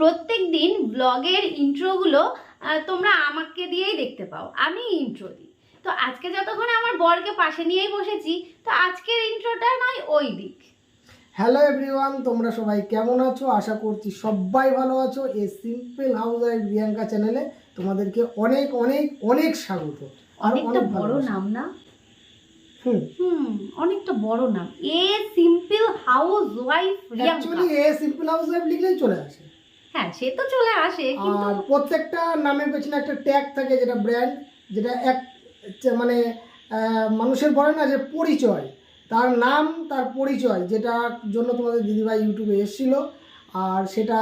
প্রত্যেক দিন ব্লগের ইন্ট্রোগুলো তোমরা আমাকে দিয়েই দেখতে পাও। আমি ইন্ট্রো দিই। তো আজকে যতক্ষণ আমার বরকে পাশে নিয়েই বসেছি তো আজকের ইন্ট্রোটা নয় ওই দিক। হ্যালো এভরিওয়ান তোমরা সবাই কেমন আছো? আশা করছি সবাই ভালো আছো। এই সিম্পল হাউস ওয়াইফ প্রিয়াঙ্কা চ্যানেলে তোমাদেরকে অনেক অনেক অনেক স্বাগত। আর অনেকটা বড়। নাম না? হুম। হুম অনেকটা বড় নাম। A simple housewife actually a simple housewife লিখলেই চলে আসে। হ্যাঁ সে তো চলে আসে কিন্তু আর প্রত্যেকটা নামের পেছনে একটা ট্যাগ থাকে যেটা ব্র্যান্ড যেটা এক মানে মানুষের বলে না যে পরিচয়। তার নাম তার পরিচয় যেটার জন্য তোমাদের দিদিভাই ইউটিউবে এসেছিল আর সেটা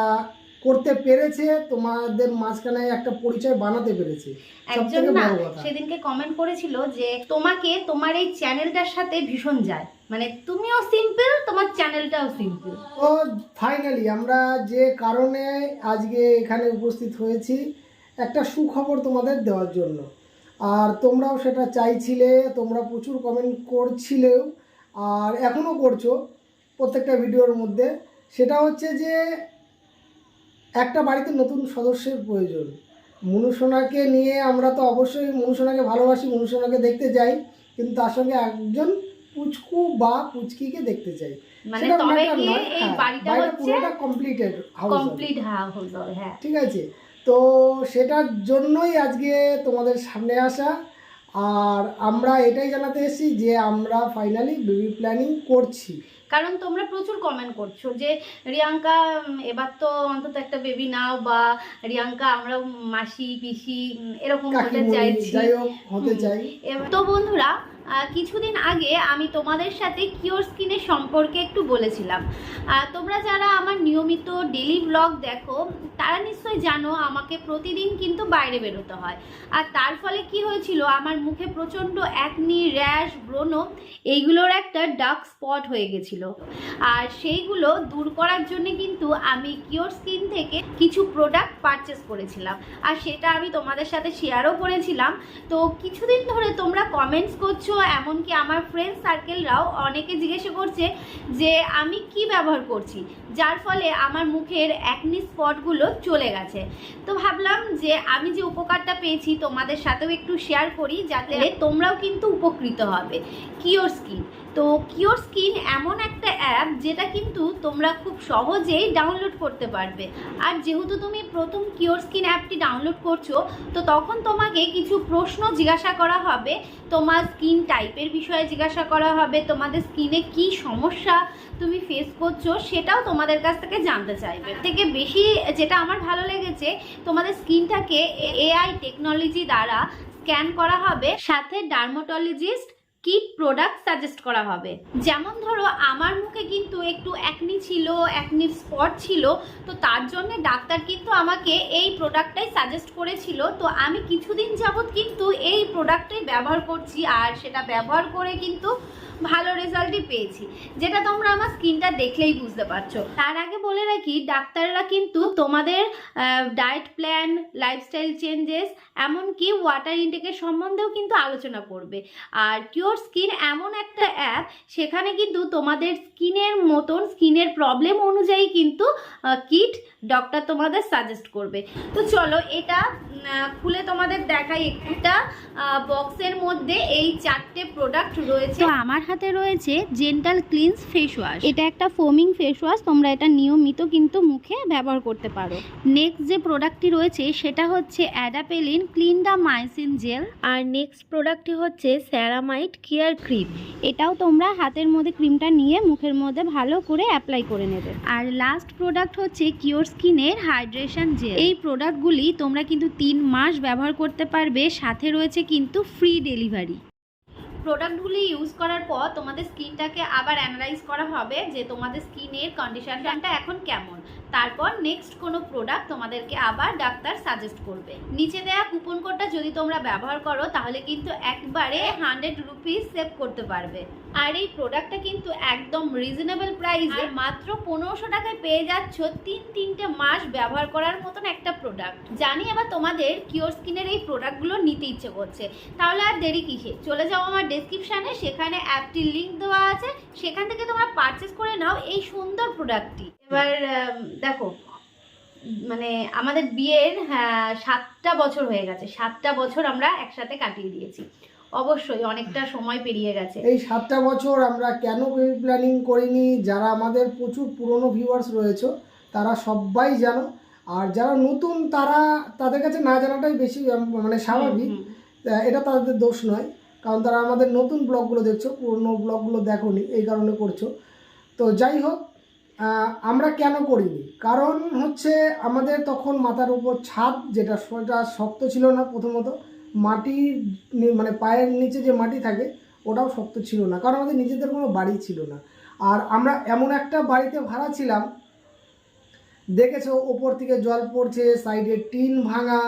করতে পেরেছে তোমাদের মাঝখানে একটা পরিচয় বানাতে পেরেছে। একজন না সেদিনকে কমেন্ট করেছিল যে তোমাকে তোমার এই চ্যানেলটার সাথে ভীষণ যায়। মানে তুমিও সিম্পল তোমার চ্যানেলটাও সিম্পল ও ফাইনালি আমরা যে কারণে আজকে এখানে উপস্থিত হয়েছি একটা সুখবর তোমাদের দেওয়ার জন্য। আর তোমরাও সেটা চাইছিলে তোমরা প্রচুর কমেন্ট করছিলেও আর এখনও করছ প্রত্যেকটা ভিডিওর মধ্যে। সেটা হচ্ছে যে একটা বাড়িতে নতুন সদস্যের প্রয়োজন। মনুসোনাকে নিয়ে আমরা তো অবশ্যই মনুসোনাকে ভালোবাসি মনুসোনাকে দেখতে চাই কিন্তু তার সঙ্গে একজন পুচকু বা পুচকিকে দেখতে চাই পুরোটা কমপ্লিটেড হাউস কমপ্লিট হ্যাঁ। ঠিক আছে? তো সেটার জন্যই আজকে তোমাদের সামনে আসা। আর আমরা এটাই জানাতে এসেছি যে আমরা ফাইনালি বেবি প্ল্যানিং করছি। কারণ তোমরা প্রচুর কমেন্ট করছ যে রিয়াঙ্কা এবার তো অন্তত একটা বেবি নাও বা রিয়াঙ্কা আমরা মাসি পিসি এরকম হতে চাইছি। তো বন্ধুরা কিছুদিন আগে আমি তোমাদের সাথে কিওর স্কিনের সম্পর্কে একটু বলেছিলাম। তোমরা যারা আমার নিয়মিত ডেলি ব্লগ দেখো, তারা নিশ্চয়ই জানো আমাকে প্রতিদিন কিন্তু বাইরে বেরোতে হয়। আর তার ফলে কি হয়েছিল, আমার মুখে প্রচণ্ড অ্যাকনি র্যাশ ব্রণ, এইগুলোর একটা ডার্ক স্পট হয়ে গেছিল। আর সেইগুলো দূর করার জন্য কিন্তু আমি কিওর স্কিন থেকে কিছু প্রোডাক্ট পারচেস করেছিলাম। আর সেটা আমি তোমাদের সাথে শেয়ারও করেছিলাম। তো কিছুদিন ধরে তোমরা কমেন্টস করছ এমনকি আমার ফ্রেন্ড সার্কেলরাও অনেকে জিজ্ঞেস করছে যে আমি কি ব্যবহার করছি, যার ফলে আমার মুখের একনি স্পটগুলো চলে গেছে। তো ভাবলাম যে আমি যে উপকারটা পেয়েছি তোমাদের সাথেও একটু শেয়ার করি, যাতে তোমরাও কিন্তু উপকৃত হবে। কিওর স্কিন তো কিওর স্কিন এমন একটা অ্যাপ যেটা কিন্তু তোমরা খুব সহজেই ডাউনলোড করতে পারবে। আর যেহেতু তুমি প্রথম কিওর স্কিন অ্যাপটি ডাউনলোড করছ, তো তখন তোমাকে কিছু প্রশ্ন জিজ্ঞাসা করা হবে। তোমার স্কিন টাইপের বিষয়ে জিজ্ঞাসা করা হবে, তোমাদের স্কিনে কি সমস্যা তুমি ফেস করছ, সেটাও তোমাদের কাছ থেকে জানতে চাইবে। থেকে বেশি যেটা আমার ভালো লেগেছে, তোমাদের স্কিনটাকে এআই টেকনোলজি দ্বারা স্ক্যান করা হবে। সাথে ডার্মাটোলজিস্ট কি প্রোডাক্ট সাজেস্ট করা হবে? যেমন ধরো, আমার মুখে কিন্তু একটু অ্যাকনি ছিল অ্যাকনির স্পট ছিল, তো তার জন্য ডাক্তার কিন্তু আমাকে এই প্রোডাক্টটাই সাজেস্ট করেছিল। তো আমি কিছুদিন যাবৎ কিন্তু এই প্রোডাক্টটাই ব্যবহার করছি আর সেটা ব্যবহার করে কিন্তু ভালো রেজাল্টই পেয়েছি। যেটা তোমরা আমার স্কিনটা দেখলেই বুঝতে পারছ। তার আগে বলে রাখি, ডাক্তাররা কিন্তু তোমাদের ডায়েট প্ল্যান লাইফস্টাইল চেঞ্জেস এমনকি ওয়াটার ইনটেকের সম্বন্ধেও কিন্তু আলোচনা করবে। আর কিওর স্কিন এমন একটা অ্যাপ সেখানে কিন্তু তোমাদের স্কিনের মতন স্কিনের প্রবলেম অনুযায়ী কিন্তু কিট ডক্টর তোমাদের সাজেস্ট করবে। তো চলো এটা খুলে তোমাদের দেখাই একটা বক্সের মধ্যে এই চারটে প্রোডাক্ট রয়েছে। তো আমার হাতে রয়েছে জেন্টাল ক্লিনস ফেস ওয়াশ এটা একটা ফোমিং ফেস ওয়াশ তোমরা এটা নিয়মিত কিন্তু মুখে ব্যবহার করতে পারো। নেক্সট যে প্রোডাক্টটি রয়েছে সেটা হচ্ছে অ্যাডাপেলিন ক্লিনডা মাইসিন জেল আর নেক্সট প্রোডাক্টটি হচ্ছে স্যারামাইট কেয়ার ক্রিম এটাও তোমরা হাতের মধ্যে ক্রিমটা নিয়ে মুখের মধ্যে ভালো করে অ্যাপ্লাই করে নেবে। আর লাস্ট প্রোডাক্ট হচ্ছে কিওর স্কিনের হাইড্রেশন জেল। এই প্রোডাক্টগুলি তোমরা কিন্তু তিন মাস ব্যবহার করতে পারবে, সাথে রয়েছে কিন্তু ফ্রি ডেলিভারি। প্রোডাক্টগুলি ইউজ করার পর তোমাদের স্কিনটাকে আবার অ্যানালাইজ করা হবে যে তোমাদের স্কিনের কন্ডিশনটা এখন কেমন। তারপর নেক্সট কোনো প্রোডাক্ট তোমাদেরকে আবার ডাক্তার সাজেস্ট করবে। নিচে দেওয়া কুপন কোডটা যদি তোমরা ব্যবহার করো তাহলে কিন্তু একবারে হান্ড্রেড রুপিস সেভ করতে পারবে। আর এই প্রোডাক্টটা কিন্তু একদম রিজনেবল প্রাইসে মাত্র পনেরোশো টাকায় পেয়ে যাচ্ছ তিন তিনটে মাস ব্যবহার করার মতন একটা প্রোডাক্ট জানি আবার তোমাদের কিওর স্কিনের এই প্রোডাক্টগুলো নিতে ইচ্ছে করছে। তাহলে আর দেরি কিসে? চলে যাও আমার ডেসক্রিপশানে সেখানে অ্যাপটির লিঙ্ক দেওয়া আছে। সেখান থেকে তোমরা পারচেস করে নাও এই সুন্দর প্রোডাক্টটি এবার দেখো মানে আমাদের বিয়ের হ্যাঁ, সাতটা বছর হয়ে গেছে। সাতটা বছর আমরা একসাথে কাটিয়ে দিয়েছি। অবশ্যই অনেকটা সময় পেরিয়ে গেছে। এই সাতটা বছর আমরা কেন প্ল্যানিং করিনি? যারা আমাদের প্রচুর পুরনো ভিউয়ার্স রয়েছে তারা সবাই জানো। আর যারা নতুন তারা তাদের কাছে না জানাটাই বেশি মানে স্বাভাবিক। এটা তাদের দোষ নয়। কারণ তারা আমাদের নতুন ব্লগগুলো দেখছ, পুরনো ব্লগগুলো দেখোনি, এই কারণে করছ। তো যাই হোক আমরা কেন করিনি? কারণ হচ্ছে আমাদের তখন মাথার উপর ছাদ যেটা সেটা শক্ত ছিল না প্রথমত মাটির মানে পায়ের নিচে যে মাটি থাকে, ওটাও শক্ত ছিল না, কারণ আমাদের নিজেদের কোনো বাড়ি ছিল না। আর আমরা এমন একটা বাড়িতে ভাড়া ছিলাম, দেখেছ, ওপর থেকে জল পড়ছে, সাইডে টিন ভাঙা,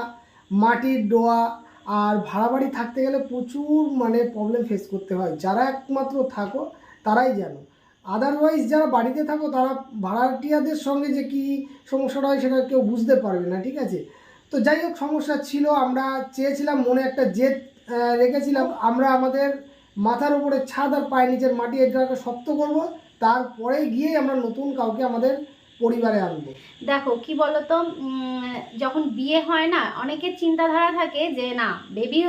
মাটির ডোয়া আর ভাড়া বাড়ি থাকতে গেলে প্রচুর মানে প্রবলেম ফেস করতে হয়। যারা একমাত্র থাকো, তারাই জানো। আদারওয়াইজ যারা বাড়িতে থাকো, তারা ভাড়াটিয়াদের সঙ্গে যে কি সমস্যাটা হয় সেটা কেউ বুঝতে পারবে না, ঠিক আছে? তো যাই হোক, সমস্যা ছিল। আমরা চেয়েছিলাম মনে একটা জেদ রেখেছিলাম। আমরা আমাদের মাথার উপরে ছাদ আর পায়ের নিচের মাটি এটাকে শক্ত করব। তারপরে গিয়ে আমরা নতুন কাউকে আমাদের পরিবারে আনব। দেখো, কি বলতো যখন বিয়ে হয় না অনেকের চিন্তাধারা থাকে যে, না বেবি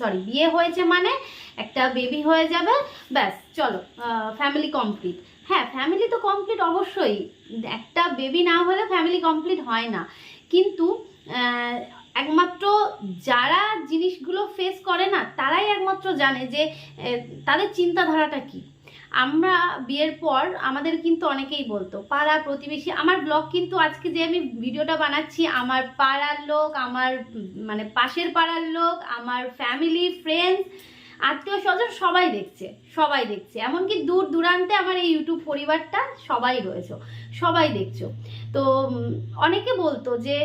সরি বিয়ে হয়েছে মানে একটা বেবি হয়ে যাবে, ব্যাস, চলো ফ্যামিলি কমপ্লিট হ্যাঁ ফ্যামিলি তো কমপ্লিট অবশ্যই, একটা বেবি না হলে ফ্যামিলি কমপ্লিট হয় না। কিন্তু একমাত্র যারা জিনিসগুলো ফেস করে না, তারাই একমাত্র জানে যে তাদের চিন্তাধারাটা কি। আমরা বিয়ের পর আমাদের কিন্তু অনেকেই বলতো, পাড়া প্রতিবেশী, আমার ব্লগ কিন্তু আজকে যে আমি ভিডিওটা বানাচ্ছি, আমার পাড়ার লোক, আমার মানে পাশের পাড়ার লোক, আমার ফ্যামিলি ফ্রেন্ডস আত্মীয় স্বজন সবাই দেখছে সবাই দেখছে। এমনকি দূর দূরান্তে আমার এই ইউটিউব পরিবারটা সবাই রয়েছে, সবাই দেখছ। তো অনেকে বলতো যে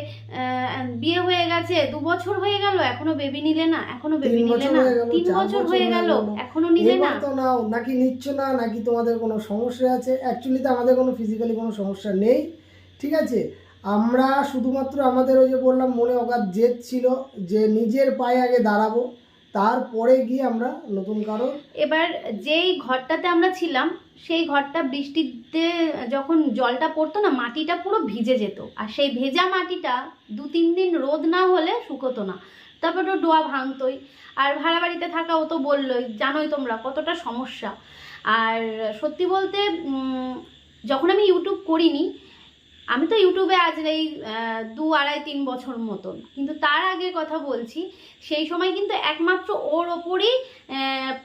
বিয়ে হয়ে গেছে দু বছর হয়ে গেল এখনও বেবি নিলে না এখনও বেবি নিলে না হয়ে গেল, তিন বছর হয়ে গেল গেল। এখনও নিলে না তো নাও নাকি নিচ্ছ না নাকি তোমাদের কোনো সমস্যা আছে অ্যাকচুয়ালি তো আমাদের কোনো ফিজিক্যালি কোনো সমস্যা নেই ঠিক আছে আমরা শুধুমাত্র আমাদের ওই যে বললাম মনে অগাধ জেদ ছিল যে নিজের পায়ে আগে দাঁড়াবো তারপরে গিয়ে আমরা নতুন কারও এবার যেই ঘরটাতে আমরা ছিলাম সেই ঘরটা বৃষ্টিতে যখন জলটা পড়তো না, মাটিটা পুরো ভিজে যেত। আর সেই ভেজা মাটিটা দু তিন দিন রোদ না হলে শুকোতো না। তারপর তো ডোয়া ভাঙতোই। আর ভাড়া বাড়িতে থাকা ও তো বললোই, জানোই তোমরা, কতটা সমস্যা। আর সত্যি বলতে যখন আমি ইউটিউব করিনি আমি তো ইউটিউবে আজ এই দু আড়াই তিন বছর মতন। কিন্তু তার আগের কথা বলছি, সেই সময় কিন্তু একমাত্র ওর ওপরই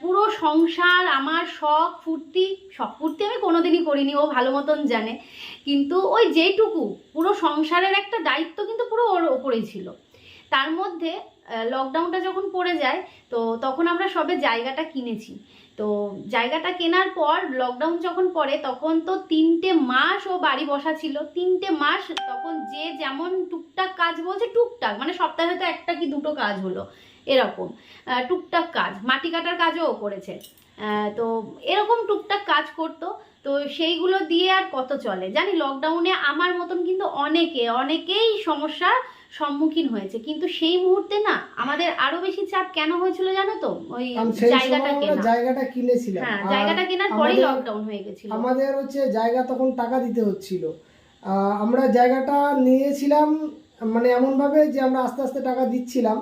পুরো সংসার, আমার শখ, ফুর্তি শখ ফুর্তি আমি কোনোদিনই করিনি, ও ভালো মতন জানে। কিন্তু ওই যেইটুকু, পুরো সংসারের একটা দায়িত্ব কিন্তু পুরো ওর ওপরেই ছিল। তার মধ্যে লকডাউনটা যখন পড়ে যায়, তো তখন আমরা সবে জায়গাটা কিনেছি। তো জায়গাটা কেনার পর লকডাউন যখন পড়ে, তখন তো তিনটে মাস ও বাড়ি বসা ছিল। তিনটে মাস তখন যে যেমন টুকটাক কাজ বলছে, টুকটাক মানে সপ্তাহে তো একটা কি দুটো কাজ হলো, এরকম। টুকটাক কাজ, মাটি কাটার কাজও করেছে। তো এরকম টুকটাক কাজ করতো। তো সেইগুলো দিয়ে আর কত চলে? জানি লকডাউনে আমার মতন কিন্তু অনেকে, অনেকেই সমস্যার সম্মুখীন হয়েছে। কিন্তু সেই মুহূর্তে না আমাদের আরও বেশি চাপ কেন হয়েছিল জানো তো? ওই জায়গাটা কেনা। জায়গাটা কিনেছিলাম। হ্যাঁ জায়গাটা কেনার পরেই লকডাউন হয়ে গেছিল। আমাদের হচ্ছে জায়গা তখন টাকা দিতে হচ্ছিল। আমরা জায়গাটা নিয়েছিলাম মানে এমন ভাবে যে আমরা আস্তে আস্তে টাকা দিচ্ছিলাম।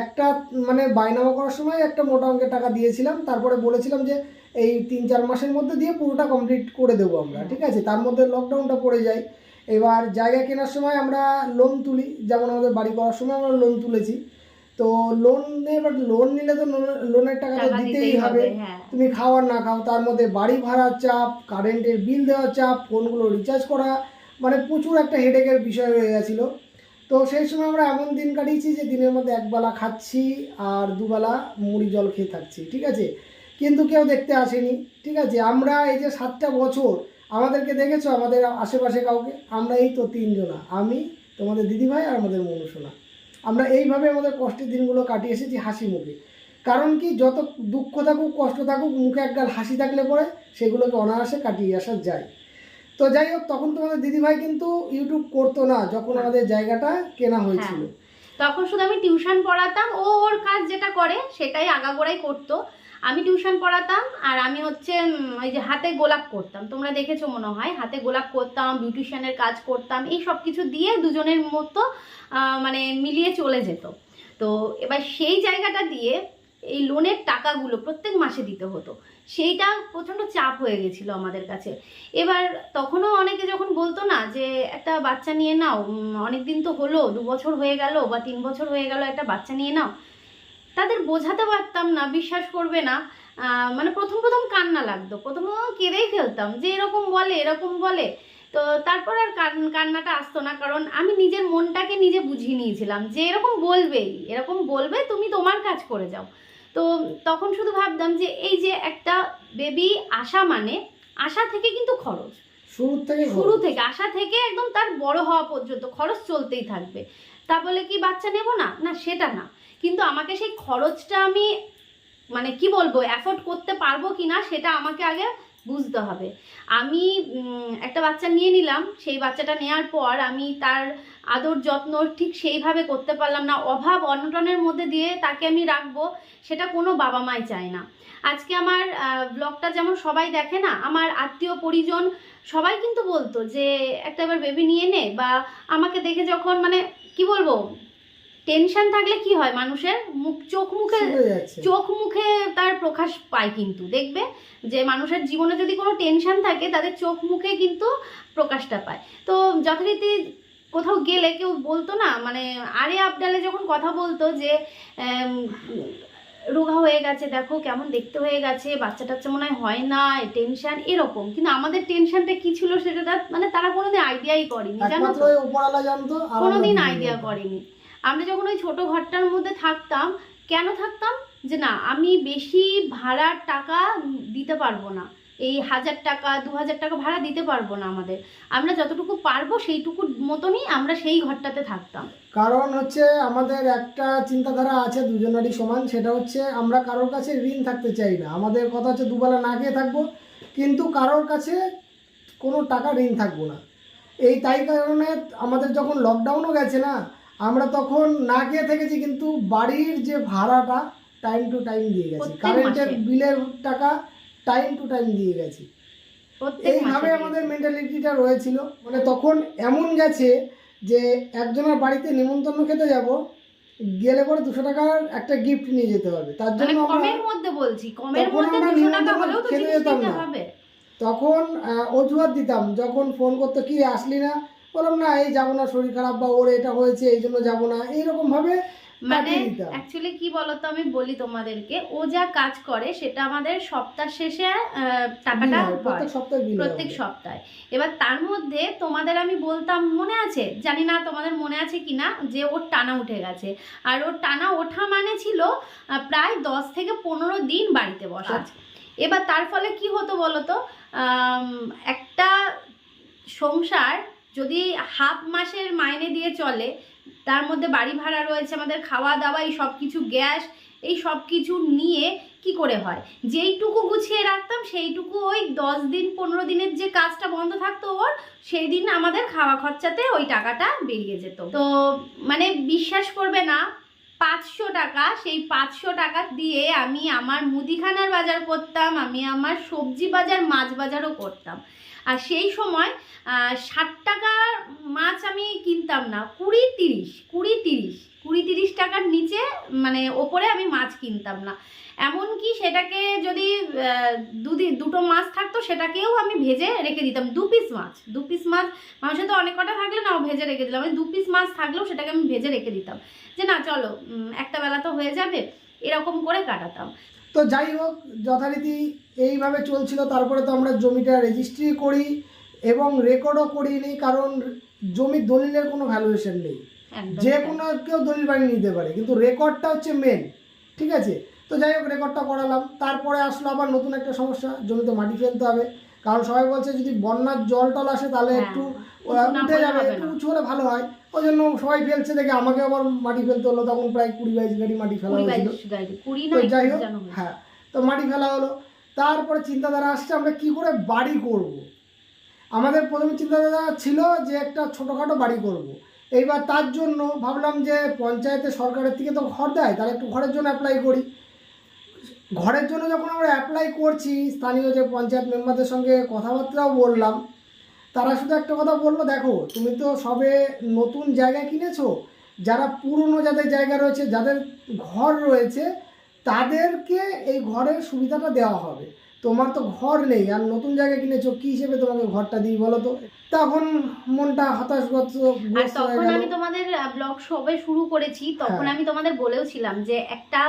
একটা মানে বাইনামা করার সময় একটা মোটা অঙ্কের টাকা দিয়েছিলাম। তারপরে বলেছিলাম যে এই তিন চার মাসের মধ্যে দিয়ে পুরোটা কমপ্লিট করে দেবো আমরা ঠিক আছে? তার মধ্যে লকডাউনটা পড়ে যায়। এবার জায়গা কেনার সময় আমরা লোন তুলি। যেমন আমাদের বাড়ি করার সময় আমরা লোন তুলেছি। তো লোন এবার লোন নিলে তো লোন- লোনের টাকা তো দিতেই হবে। হ্যাঁ। তুমি খাওয়ার না খাও তার মধ্যে বাড়ি ভাড়ার চাপ কারেন্টের বিল দেওয়ার চাপ ফোনগুলো রিচার্জ করা মানে প্রচুর একটা হেডেকের বিষয় হয়ে গেছিল। তো সেই সময় আমরা এমন দিন কাটিয়েছি যে দিনের মধ্যে একবেলা খাচ্ছি আর দুবেলা মুড়ি জল খেয়ে থাকছি ঠিক আছে? কিন্তু কেউ দেখতে আসেনি ঠিক আছে? আমরা এই যে সাতটা বছর আমাদেরকে দেখেছ? আমাদের আশেপাশে কাউকে? আমরা এই তো তিনজনা। আমি তোমাদের দিদিভাই আর আমাদের মনুষোনা আমরা এইভাবে আমাদের কষ্টের দিনগুলো কাটিয়ে এসেছি হাসি মুখে। কারণ কি যত দুঃখ থাকুক কষ্ট থাকুক মুখে একগাল হাসি থাকলে পরে সেগুলোকে অনায়াসে কাটিয়ে আসা যায়। তো যাই হোক তখন তোমাদের দিদিভাই কিন্তু ইউটিউব করতো না যখন আমাদের জায়গাটা কেনা হয়েছিল। তখন শুধু আমি টিউশন পড়াতাম ও ওর কাজ যেটা করে সেটাই আগাগোড়াই করতো। আমি টিউশন পড়াতাম আর আমি হচ্ছে ওই যে হাতে গোলাপ করতাম। তোমরা দেখেছ মনে হয়, হাতে গোলাপ করতাম বিউটিশিয়ানের কাজ করতাম, এই সব কিছু দিয়ে দুজনের মতো মানে মিলিয়ে চলে যেত। তো এবার সেই জায়গাটা দিয়ে এই লোনের টাকাগুলো প্রত্যেক মাসে দিতে হতো। সেইটা প্রচণ্ড চাপ হয়ে গেছিল আমাদের কাছে। এবার তখনও অনেকে যখন বলতো না যে, একটা বাচ্চা নিয়ে নাও অনেক দিন তো হলো, দু বছর হয়ে গেল বা তিন বছর হয়ে গেল, একটা বাচ্চা নিয়ে নাও। তাদের বোঝাতে পারতাম না বিশ্বাস করবে না। মানে প্রথম প্রথম কান্না লাগতো। প্রথমে কেঁদেই ফেলতাম যে এরকম বলে এরকম বলে। তো তারপর আর কান- কান্নাটা আসতো না কারণ আমি নিজের মনটাকে নিজে বুঝিয়ে নিয়েছিলাম যে এরকম বলবেই এরকম বলবে তুমি তোমার কাজ করে যাও। তো তখন শুধু ভাবতাম যে এই যে একটা বেবি আশা মানে আশা থেকে কিন্তু খরচ। শুরু থেকে শুরু থেকে আশা থেকে একদম তার বড় হওয়া পর্যন্ত খরচ চলতেই থাকবে। তা বলে কি বাচ্চা নেব না? না সেটা না। কিন্তু আমাকে সেই খরচটা আমি মানে কি বলব অ্যাফোর্ড করতে পারব কি না সেটা আমাকে আগে বুঝতে হবে। আমি একটা বাচ্চা নিয়ে নিলাম, সেই বাচ্চাটা নেওয়ার পর আমি তার আদর যত্ন ঠিক সেইভাবে করতে পারলাম না। অভাব অনটনের মধ্যে দিয়ে তাকে আমি রাখব, সেটা কোনো বাবা মাই চায় না। আজকে আমার ব্লগটা যেমন সবাই দেখে না, আমার আত্মীয় পরিজন সবাই কিন্তু বলতো যে, একটা এবার বেবি নিয়ে নে। বা আমাকে দেখে যখন মানে কি বলব টেনশন থাকলে কি হয় মানুষের? মুখ চোখ মুখে চোখ মুখে তার প্রকাশ পায় কিন্তু দেখবে? যে মানুষের জীবনে যদি কোনো টেনশন থাকে তাদের চোখ মুখে কিন্তু প্রকাশটা পায়। তো যথারীতি কোথাও গেলে কেউ বলতো না মানে আরে আবডালে যখন কথা বলতো যে রোগা হয়ে গেছে দেখো কেমন দেখতে হয়ে গেছে বাচ্চা টাচ্চা মনে হয় না টেনশন এরকম। কিন্তু আমাদের টেনশনটা কি ছিল সেটা মানে তারা কোনোদিন আইডিয়াই করেনি জানো কোনোদিন আইডিয়া করেনি। আমরা যখন ওই ছোট ঘরটার মধ্যে থাকতাম, কেন থাকতাম? যে না, আমি বেশি ভাড়ার টাকা দিতে পারব না। এই হাজার টাকা, দু হাজার টাকা ভাড়া দিতে পারব না আমাদের। আমরা যতটুকু পারব সেইটুকু মতনই আমরা সেই ঘরটাতে থাকতাম। কারণ হচ্ছে আমাদের একটা চিন্তাধারা আছে দুজনেরই সমান, সেটা হচ্ছে আমরা কারোর কাছে ঋণ থাকতে চাই না। আমাদের কথা হচ্ছে দুবেলা না খেয়ে থাকব, কিন্তু কারোর কাছে কোনো টাকা ঋণ থাকব না। এই তাই কারণে আমাদের যখন লকডাউনও গেছে না আমরা তখন না খেয়ে থেকেছি কিন্তু বাড়ির যে ভাড়াটা টাইম টু টাইম দিয়ে গেছি। কারেন্টের বিলের টাকা টাইম টু টাইম দিয়ে গেছি। এইভাবে আমাদের মেন্টালিটিটা রয়েছিল। মানে তখন এমন গেছে যে একজনের বাড়িতে নিমন্ত্রণ খেতে যাব গেলে পরে দুশো টাকার একটা গিফট নিয়ে যেতে হবে। তার মানে জন্য কমের মধ্যে বলছি কমের মধ্যে আমরা দুশো টাকা হলেও তো খেতে জিনিস যেতাম না। হবে। তখন অজুহাত দিতাম যখন ফোন করতো কি আসলি না? বললাম না এই যাব না শরীর খারাপ বা ওর এটা হয়েছে এই জন্য যাব না। এইরকম ভাবে মানে অ্যাকচুয়ালি কি বলতো আমি বলি তোমাদেরকে ও যা কাজ করে সেটা আমাদের সপ্তাহ শেষে টাকাটা প্রত্যেক সপ্তাহে এবার তার মধ্যে তোমাদের আমি বলতাম মনে আছে? জানি না তোমাদের মনে আছে কি না যে ওর টানা উঠে গেছে। আর ওর টানা ওঠা মানে ছিল প্রায় দশ থেকে পনেরো দিন বাড়িতে বসা। এবার তার ফলে কি হতো বলো তো একটা সংসার যদি হাফ মাসের মাইনে দিয়ে চলে, তার মধ্যে বাড়ি ভাড়া রয়েছে, আমাদের খাওয়া দাওয়া, এই সব কিছু, গ্যাস, এই সব কিছু নিয়ে কি করে হয়? যেইটুকু গুছিয়ে রাখতাম, সেইটুকু ওই দশ দিন, পনেরো দিনের যে কাজটা বন্ধ থাকতো ওর সেই দিন আমাদের খাওয়া খরচাতে ওই টাকাটা বেরিয়ে যেত। তো মানে বিশ্বাস করবে না, পাঁচশো টাকা, সেই পাঁচশো টাকা দিয়ে আমি আমার মুদিখানার বাজার করতাম, আমি আমার সবজি বাজার, মাছ বাজারও করতাম। আর সেই সময় ষাট টাকার মাছ আমি কিনতাম না, কুড়ি তিরিশ কুড়ি তিরিশ কুড়ি তিরিশ টাকার নিচে মানে ওপরে আমি মাছ কিনতাম না। এমনকি সেটাকে যদি দুদিন, দুটো মাছ থাকতো, সেটাকেও আমি ভেজে রেখে দিতাম, দু পিস মাছ, দু পিস মাছ মাংসে তো অনেক কটা থাকলে না ভেজে রেখে দিলাম আমি দু পিস মাছ থাকলেও সেটাকে আমি ভেজে রেখে দিতাম। যে না, চলো একটা বেলা তো হয়ে যাবে, এরকম করে কাটাতাম। তো যাই হোক যথারীতি এইভাবে চলছিল। তারপরে তো আমরা জমিটা রেজিস্ট্রি করি এবং রেকর্ডও করিনি কারণ জমির দলিলের কোনো ভ্যালুয়েশন নেই। যে কোনো কেউ দলিল বাড়ি নিতে পারে কিন্তু রেকর্ডটা হচ্ছে মেন ঠিক আছে? তো যাই হোক রেকর্ডটা করালাম। তারপরে আসলো আবার নতুন একটা সমস্যা জমিতে মাটি ফেলতে হবে। কারণ সবাই বলছে যদি বন্যার জল টল আসে তাহলে হ্যাঁ, একটু উঁচু উঠে যাবে একটু। উঁচু হলে ভালো হয় ওই জন্য সবাই ফেলছে দেখে আমাকে আবার মাটি ফেলতে হলো তখন প্রায় কুড়ি বাইশ গাড়ি মাটি ফেলা হয়েছিল তো যাই হোক হ্যাঁ তো মাটি ফেলা হলো তারপরে চিন্তাধারা আসছে আমরা কি করে বাড়ি করব। আমাদের প্রথম চিন্তাধারা ছিল যে একটা ছোটোখাটো বাড়ি করব। এইবার তার জন্য ভাবলাম যে পঞ্চায়েতে সরকারের থেকে তো ঘর দেয় তাহলে একটু ঘরের জন্য অ্যাপ্লাই করি ঘরের জন্য যখন আমরা অ্যাপ্লাই করছি স্থানীয় যে পঞ্চায়েত মেম্বারদের সঙ্গে কথাবার্তাও বললাম তারা শুধু একটা কথা বলল, দেখো, তুমি তো সবে নতুন জায়গা কিনেছো। যারা পুরনো যাদের জায়গা রয়েছে, যাদের ঘর রয়েছে, তাদেরকে এই ঘরের সুবিধাটা দেওয়া হবে। তোমার তো ঘর নেই, আর নতুন জায়গা কিনেছো, কী হিসেবে তোমাকে ঘরটা দিই বলো তো? তখন মনটা হতাশগ্রস্ত আর তখন আমি তোমাদের ব্লগ সবে শুরু করেছি তখন হ্যাঁ। আমি তোমাদের বলেও ছিলাম যে একটা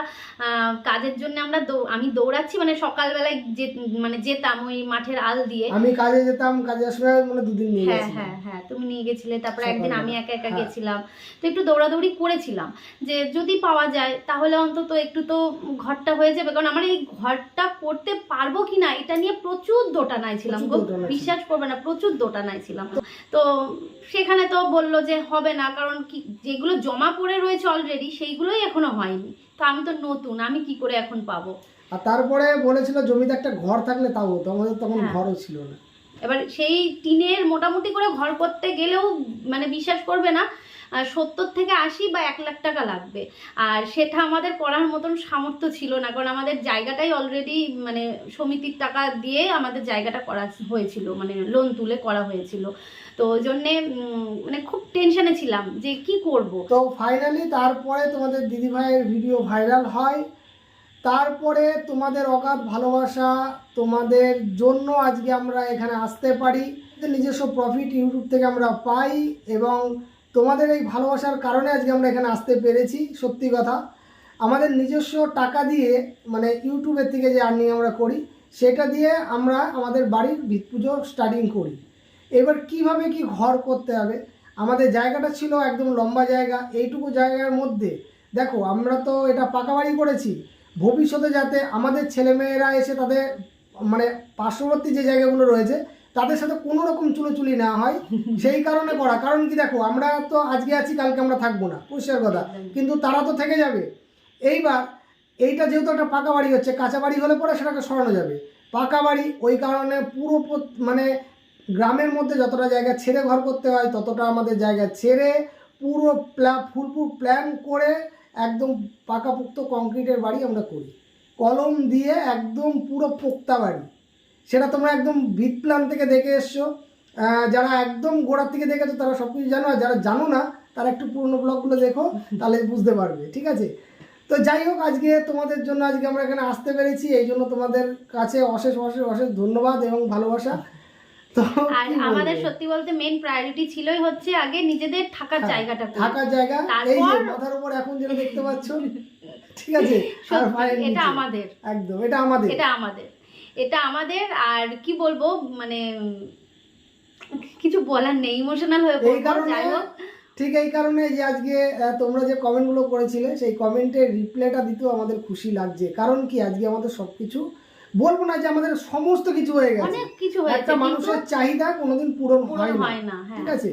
কাজের জন্য আমরা আমি দৌড়াচ্ছি মানে সকালবেলায় যে মানে যেতাম ওই মাঠের আল দিয়ে। আমি কাজে যেতাম কাজে সময় মানে দুদিন নিয়ে হ্যাঁ হ্যাঁ হ্যাঁ তুমি নিয়ে গেছিলে তারপরে একদিন আমি একা একা হ্যাঁ। গেছিলাম। তো একটু দৌড়াদৌড়ি করেছিলাম যে যদি পাওয়া যায় তাহলে অন্তত একটু তো ঘরটা হয়ে যাবে কারণ আমার এই ঘরটা করতে পারব কিনা এটা নিয়ে প্রচুর দোটানায় ছিলাম গো। বিশ্বাস করবে না প্রচুর দোটানায় ছিলাম তো সেখানে তো বলল যে হবে না কারণ কি যেগুলো জমা পড়ে রয়েছে অলরেডি সেইগুলোই এখনও হয়নি। তো আমি তো নতুন আমি কি করে এখন পাবো? আর তারপরে বলেছিল জমিতে একটা ঘর থাকলে তাও হতো আমাদের তখন হ্যাঁ। ঘরও ছিল না। এবার সেই টিনের মোটামুটি করে ঘর করতে গেলেও মানে বিশ্বাস করবে না সত্তর থেকে আশি বা এক লাখ টাকা লাগবে। আর সেটা আমাদের করার মতন সামর্থ্য ছিল না, কারণ আমাদের জায়গাটাই অলরেডি মানে সমিতির টাকা দিয়ে আমাদের জায়গাটা করা হয়েছিল মানে লোন তুলে করা হয়েছিল। তো ওই জন্যে মানে খুব টেনশনে ছিলাম যে কি করব। তো ফাইনালি তারপরে তোমাদের দিদিভাইয়ের ভিডিও ভাইরাল হয়। তারপরে তোমাদের অগাধ ভালোবাসা তোমাদের জন্য আজকে আমরা এখানে আসতে পারি। নিজস্ব প্রফিট ইউটিউব থেকে আমরা পাই এবং তোমাদের এই ভালোবাসার কারণে আজকে আমরা এখানে আসতে পেরেছি, সত্যি কথা। আমাদের নিজস্ব টাকা দিয়ে মানে ইউটিউবের থেকে যে আর্নিং আমরা করি, সেটা দিয়ে আমরা আমাদের বাড়ির ভিত পুজো স্টার্টিং করি। এবার কীভাবে কি ঘর করতে হবে? আমাদের জায়গাটা ছিল একদম লম্বা জায়গা, এইটুকু জায়গার মধ্যে। দেখো, আমরা তো এটা পাকা বাড়ি করেছি। ভবিষ্যতে যাতে আমাদের ছেলেমেয়েরা এসে তাদের মানে পার্শ্ববর্তী যে জায়গাগুলো রয়েছে তাদের সাথে কোনো রকম চুলোচুলি না হয়, সেই কারণে করা। কারণ কি দেখো, আমরা তো আজকে আছি, কালকে আমরা থাকব না, পরিষ্কার কথা। কিন্তু তারা তো থেকে যাবে। এইবার এইটা যেহেতু একটা পাকা বাড়ি হচ্ছে, কাঁচা বাড়ি হলে পরে সেটাকে সরানো যাবে। পাকা বাড়ি, ওই কারণে পুরো মানে গ্রামের মধ্যে যতটা জায়গা ছেড়ে ঘর করতে হয়, ততটা আমাদের জায়গা ছেড়ে পুরো প্লা ফুলপুর প্ল্যান করে একদম পাকাপোক্ত কংক্রিটের বাড়ি আমরা করি। কলম দিয়ে একদম পুরো পোক্তা বাড়ি। সেটা তোমরা একদম ভিত প্ল্যান থেকে দেখে এসছো। যারা একদম গোড়ার থেকে দেখেছ তারা সব কিছু জানো আর যারা জানো না তারা একটু পুরনো ব্লগগুলো দেখো তাহলে বুঝতে পারবে ঠিক আছে? তো যাই হোক আজকে তোমাদের জন্য আজকে আমরা এখানে আসতে পেরেছি এই জন্য তোমাদের কাছে অশেষ অশেষ অশেষ ধন্যবাদ এবং ভালোবাসা। আর আমাদের সত্যি বলতে মেন প্রায়োরিটি ছিলই হচ্ছে আগে নিজেদের থাকার হ্যাঁ, জায়গাটা থাকার জায়গা তারপর- এই যে মাথার উপর এখন যেটা দেখতে পাচ্ছ ঠিক আছে? এটা আমাদের। একদম এটা আমাদের। এটা আমাদের। এটা আমাদের আর কি বলব মানে কিছু বলার নেই ইমোশনাল হয়ে পড়ব যাই হোক। ঠিক এই কারণে যে আজকে তোমরা যে কমেন্টগুলো করেছিলে সেই কমেন্টের রিপ্লাইটা দিতেও আমাদের খুশি লাগছে। কারণ কি আজকে আমাদের সবকিছু বলব না যে আমাদের সমস্ত কিছু হয়ে গেছে। অনেক কিছু হয়েছে একটা মানুষের চাহিদা কোনোদিন পূরণ পূরণ হয় না। হ্যাঁ ঠিক আছে?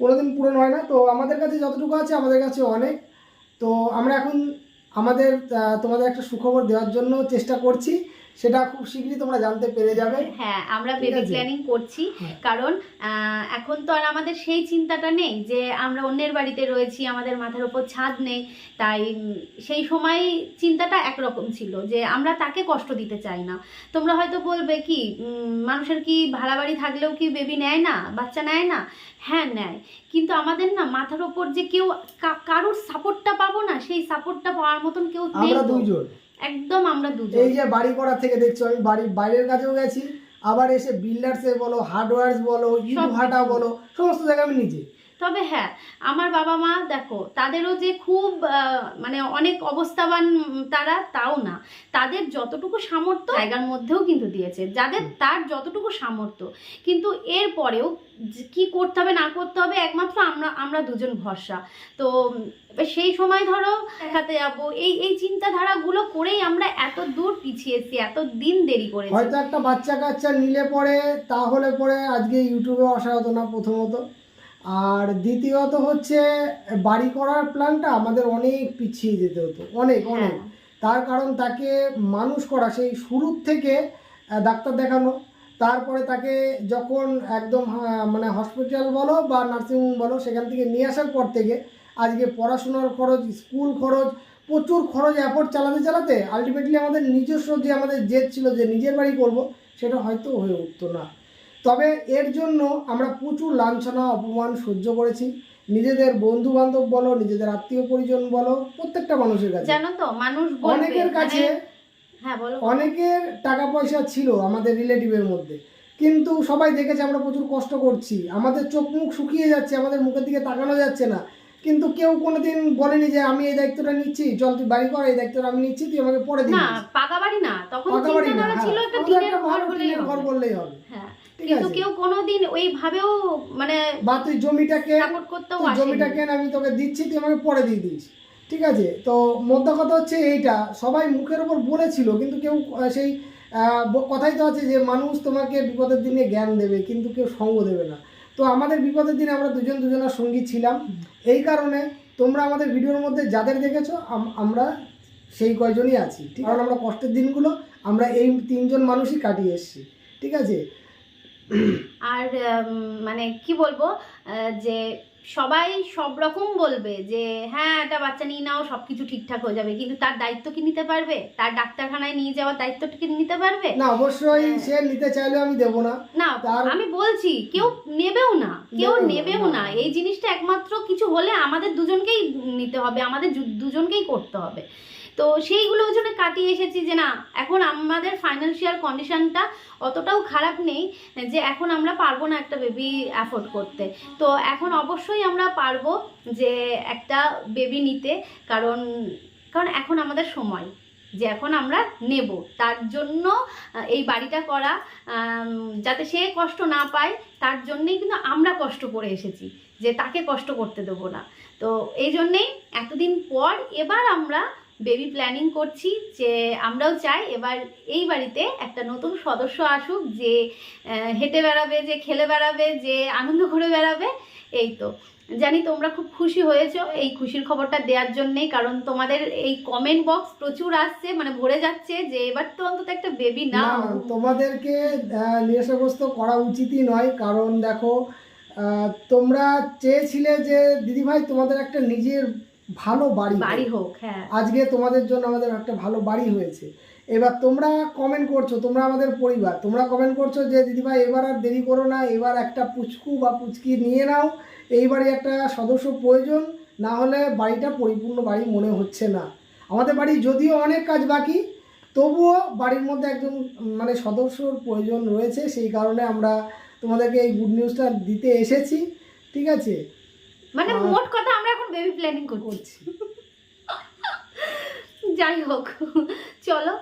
কোনোদিন পূরণ হয় না। তো আমাদের কাছে যতটুকু আছে আমাদের কাছে অনেক। তো আমরা এখন আমাদের তোমাদের একটা সুখবর দেওয়ার জন্য চেষ্টা করছি। সেটা খুব শীঘ্রই তোমরা জানতে পেরে যাবে। হ্যাঁ আমরা বেবি প্ল্যানিং করছি হ্যাঁ। কারণ এখন তো আর আমাদের সেই চিন্তাটা নেই যে আমরা অন্যের বাড়িতে রয়েছি আমাদের মাথার উপর ছাদ নেই তাই সেই সময় চিন্তাটা একরকম ছিল যে আমরা তাকে কষ্ট দিতে চাই না। তোমরা হয়তো বলবে কি মানুষের কি ভাড়া বাড়ি থাকলেও কি বেবি নেয় না? বাচ্চা নেয় না? হ্যাঁ নেয়। কিন্তু আমাদের না মাথার ওপর যে কেউ কারোর সাপোর্টটা পাবো না সেই সাপোর্টটা পাওয়ার মতন কেউ নেই। দুইজন। একদম আমরা দুজন। এই যে বাড়ি করা থেকে দেখছ আমি বাড়ির বাইরের কাছেও গেছি আবার এসে বিল্ডার্সে বলো হার্ডওয়্যার্স বলো ইট ভাটা বলো সমস্ত জায়গায় আমি নিজে। তবে হ্যাঁ আমার বাবা মা দেখো তাদেরও যে খুব মানে অনেক অবস্থাবান তারা তাও না। তাদের যতটুকু সামর্থ্য জায়গার মধ্যেও কিন্তু দিয়েছে। যাদের তার যতটুকু সামর্থ্য। কিন্তু এর পরেও কি করতে হবে না করতে হবে একমাত্র আমরা আমরা দুজন ভরসা। তো সেই সময় ধরো দেখাতে যাব। এই এই চিন্তাধারাগুলো করেই আমরা এত দূর পিছিয়েছি এত দিন দেরি করে হয়তো একটা বাচ্চা কাচ্চা নিলে পরে তাহলে পরে আজকে ইউটিউবে আসা হতো না প্রথমত। আর দ্বিতীয়ত হচ্ছে বাড়ি করার প্ল্যানটা আমাদের অনেক পিছিয়ে যেতে হতো। অনেক অনেক। হ্যাঁ তার কারণ তাকে মানুষ করা সেই শুরুর থেকে ডাক্তার দেখানো তারপরে তাকে যখন একদম মানে হসপিটাল বলো বা নার্সিংহোম বলো সেখান থেকে নিয়ে আসার পর থেকে আজকে পড়াশোনার খরচ স্কুল খরচ প্রচুর খরচ অ্যাফোর্ড চালাতে চালাতে আলটিমেটলি আমাদের নিজস্ব যে আমাদের জেদ ছিল যে নিজের বাড়ি করব সেটা হয়তো হয়ে উঠতো না। তবে এর জন্য আমরা প্রচুর লাঞ্ছনা অপমান সহ্য করেছি। নিজেদের বন্ধু বান্ধব বলো নিজেদের আত্মীয় পরিজন বলো প্রত্যেকটা মানুষের কাছে। জানো তো মানুষ অনেকের কাছে মানে- হ্যাঁ বলো। অনেকের টাকা পয়সা ছিল আমাদের রিলেটিভের মধ্যে। কিন্তু সবাই দেখেছে আমরা প্রচুর কষ্ট করছি। আমাদের চোখ মুখ শুকিয়ে যাচ্ছে আমাদের মুখের দিকে তাকানো যাচ্ছে না। কিন্তু কেউ কোনোদিন বলেনি যে আমি এই দায়িত্বটা নিচ্ছি চল তুই বাড়ি কর এই দায়িত্বটা আমি নিচ্ছি তুই আমাকে পরে না দিবি। পাকা বাড়ি না তখন পাকা বাড়ি না হ্যাঁ। ছিল একটা টিনের ঘর। বললেই হবে। হ্যাঁ। কিন্তু কেউ কোনোদিন ওইভাবেও মানে বা তুই জমিটা কেন সাপোর্ট করতেও তুই জমিটা কেন আমি তোকে দিচ্ছি তুই আমাকে পরে দিয়ে দিস। ঠিক আছে? তো মোদ্দা কথা হচ্ছে এইটা সবাই মুখের ওপর বলেছিল কিন্তু কেউ সেই কথাই তো আছে যে মানুষ তোমাকে বিপদের দিনে জ্ঞান দেবে কিন্তু কেউ সঙ্গ দেবে না। তো আমাদের বিপদের দিনে আমরা দুজন দুজনের সঙ্গী ছিলাম। এই কারণে তোমরা আমাদের ভিডিওর মধ্যে যাদের দেখেছ আম- আমরা সেই কয়জনই আছি। ঠিক কারণ আমরা কষ্টের দিনগুলো আমরা এই তিনজন মানুষই কাটিয়ে এসেছি। ঠিক আছে? আর মানে কি বলব যে সবাই সব রকম বলবে যে হ্যাঁ একটা বাচ্চা নিয়ে নাও সব কিছু ঠিকঠাক হয়ে যাবে। কিন্তু তার দায়িত্ব কি নিতে পারবে? তার ডাক্তারখানায় নিয়ে যাওয়ার দায়িত্বটা কি নিতে পারবে? না অবশ্যই হ্যাঁ। সে নিতে চাইলেও আমি দেবো না। না আমি বলছি কেউ নেবেও না কেউ নেবেও। না এই জিনিসটা একমাত্র কিছু হলে আমাদের দুজনকেই নিতে হবে আমাদের দুজনকেই করতে হবে। তো সেইগুলো ওই জন্য কাটিয়ে এসেছি যে না, এখন আমাদের ফাইন্যান্সিয়াল কন্ডিশনটা অতটাও খারাপ নেই যে এখন আমরা পারব না একটা বেবি অ্যাফোর্ড করতে। তো এখন অবশ্যই আমরা পারব যে একটা বেবি নিতে, কারণ কারণ এখন আমাদের সময় যে এখন আমরা নেব। তার জন্য এই বাড়িটা করা যাতে সে কষ্ট না পায়, তার জন্যেই কিন্তু আমরা কষ্ট করে এসেছি যে তাকে কষ্ট করতে দেবো না। তো এই জন্যেই এতদিন পর এবার আমরা বেবি প্ল্যানিং করছি যে আমরাও চাই এবার এই বাড়িতে একটা নতুন সদস্য আসুক যে হেঁটে বেড়াবে যে খেলে বেড়াবে যে আনন্দ করে বেড়াবে এই তো। জানি তোমরা খুব খুশি হয়েছো এই খুশির খবরটা দেওয়ার জন্যেই কারণ তোমাদের এই কমেন্ট বক্স প্রচুর আসছে মানে ভরে যাচ্ছে যে এবার তো অন্তত একটা বেবি না তোমাদেরকে নেশাগ্রস্ত করা উচিতই নয় কারণ দেখো তোমরা চেয়েছিলে যে দিদিভাই তোমাদের একটা নিজের ভালো বাড়ি বাড়ি হোক। হ্যাঁ। আজকে তোমাদের জন্য আমাদের একটা ভালো বাড়ি হয়েছে। এবার তোমরা কমেন্ট করছ তোমরা আমাদের পরিবার তোমরা কমেন্ট করছ যে দিদিভাই এবার আর দেরি করো না এবার একটা পুচকু বা পুচকি নিয়ে নাও এই বাড়ি একটা সদস্য প্রয়োজন না হলে বাড়িটা পরিপূর্ণ বাড়ি মনে হচ্ছে না। আমাদের বাড়ি যদিও অনেক কাজ বাকি তবুও বাড়ির মধ্যে একজন মানে সদস্যর প্রয়োজন রয়েছে সেই কারণে আমরা তোমাদেরকে এই গুড নিউজটা দিতে এসেছি ঠিক আছে? মানে মোট কথা বেবি প্ল্যানিং করছি। যাই হোক চলো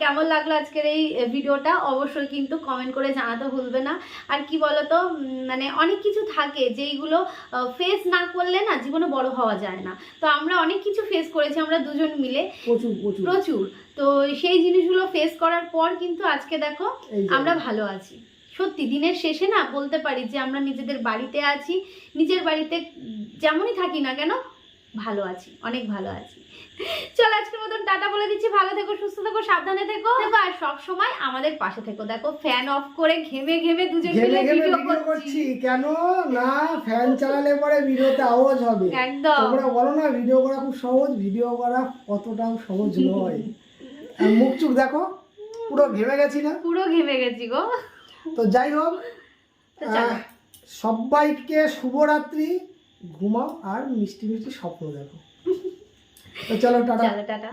কেমন লাগল আজকের এই ভিডিওটা? অবশ্যই কিন্তু কমেন্ট করে জানাতে ভুলবে না। আর কি বলতো মানে অনেক কিছু থাকে যেইগুলো ফেস না করলে না জীবনে বড় হওয়া যায় না। তো আমরা অনেক কিছু ফেস করেছি আমরা দুজন মিলে। প্রচুর তো সেই জিনিসগুলো ফেস করার পর কিন্তু আজকে দেখো আমরা ভালো আছি। সত্যি দিনের শেষে না বলতে পারি যে আমরা নিজেদের বাড়িতে আছি নিজের বাড়িতে যেমনই থাকি না কেন ভালো আছি অনেক ভালো আছি। চল আজকের মতন টাটা বলে দিচ্ছি ভালো থেকো সুস্থ থেকো সাবধানে থেকো। আর সব সময় আমাদের পাশে থেকো। দেখো ফ্যান অফ করে ঘেমে ঘেমে দুজন মিলে ভিডিও করছি। করছি। কেন? না ফ্যান চালালে পরে ভিডিওতে আওয়াজ হবে। একদম। তোমরা বলো না ভিডিও করা খুব সহজ ভিডিও করা অতটাও সহজ নয়। মুখ চুখ দেখো পুরো ঘেমে গেছি না? পুরো ঘেমে গেছি গো। তো যাই হোক সবাইকে শুভরাত্রি ঘুমাও আর মিষ্টি মিষ্টি স্বপ্ন দেখো। তো চলো টাটা। টাটা।